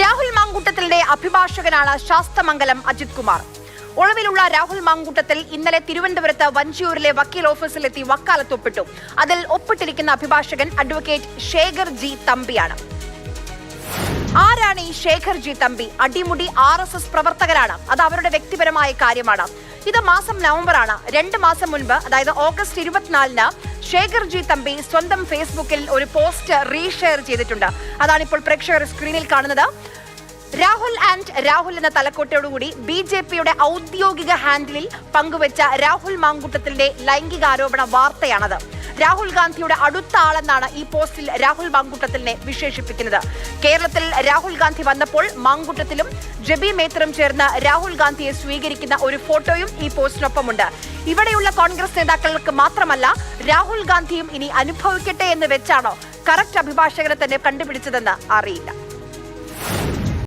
രാഹുൽ മാങ്കൂട്ടത്തിലെ അഭിഭാഷകനാണ് ശാസ്തമംഗലം അജിത് കുമാർ. ഒളിവിലുള്ള രാഹുൽ മാങ്കൂട്ടത്തിൽ ഇന്നലെ തിരുവനന്തപുരത്ത് വഞ്ചിയൂരിലെ വക്കീൽ ഓഫീസിലെത്തി വക്കാലത്ത് ഒപ്പിട്ടു. അതിൽ ഒപ്പിട്ടിരിക്കുന്ന അഭിഭാഷകൻ അഡ്വക്കേറ്റ് ശേഖർ ജി തമ്പിയാണ്. ആരാണ് ഈ ശേഖർ ജി തമ്പി? അടിമുടി ആർ എസ് എസ് പ്രവർത്തകരാണ്. അത് അവരുടെ വ്യക്തിപരമായ കാര്യമാണ്. ഇത് മാസം നവംബറാണ്. രണ്ട് മാസം മുൻപ് അതായത് ഓഗസ്റ്റ് ഇരുപത്തിനാലിന് ശേഖർ ജി തമ്പി സ്വന്തം ഫേസ്ബുക്കിൽ ഒരു പോസ്റ്റ് റീഷെയർ ചെയ്തിട്ടുണ്ട്. അതാണ് ഇപ്പോൾ പ്രേക്ഷകർ സ്ക്രീനിൽ കാണുന്നത്. രാഹുൽ ആൻഡ് രാഹുൽ എന്ന തലക്കോട്ടയോടുകൂടി ബി ജെ പിയുടെ ഔദ്യോഗിക ഹാൻഡിലിൽ പങ്കുവച്ച രാഹുൽ മാങ്കൂട്ടത്തിന്റെ ലൈംഗികാരോപണ വാർത്തയാണത്. രാഹുൽ ഗാന്ധിയുടെ അടുത്ത ആളെന്നാണ് ഈ പോസ്റ്റിൽ രാഹുൽ മങ്കുട്ടത്തിലിനെ വിശേഷിപ്പിക്കുന്നത്. കേരളത്തിൽ രാഹുൽ ഗാന്ധി വന്നപ്പോൾ മങ്കുട്ടത്തിലും ജബി മേത്തറും ചേർന്ന് രാഹുൽ ഗാന്ധിയെ സ്വീകരിക്കുന്ന ഒരു ഫോട്ടോയും ഈ പോസ്റ്റിനൊപ്പമുണ്ട്. ഇവിടെയുള്ള കോൺഗ്രസ് നേതാക്കൾക്ക് മാത്രമല്ല രാഹുൽ ഗാന്ധിയും ഇനി അനുഭവിക്കട്ടെ എന്ന് വെച്ചാണോ കറക്റ്റ് അഭിഭാഷകരെ തന്നെ കണ്ടുപിടിച്ചതെന്ന് അറിയില്ല.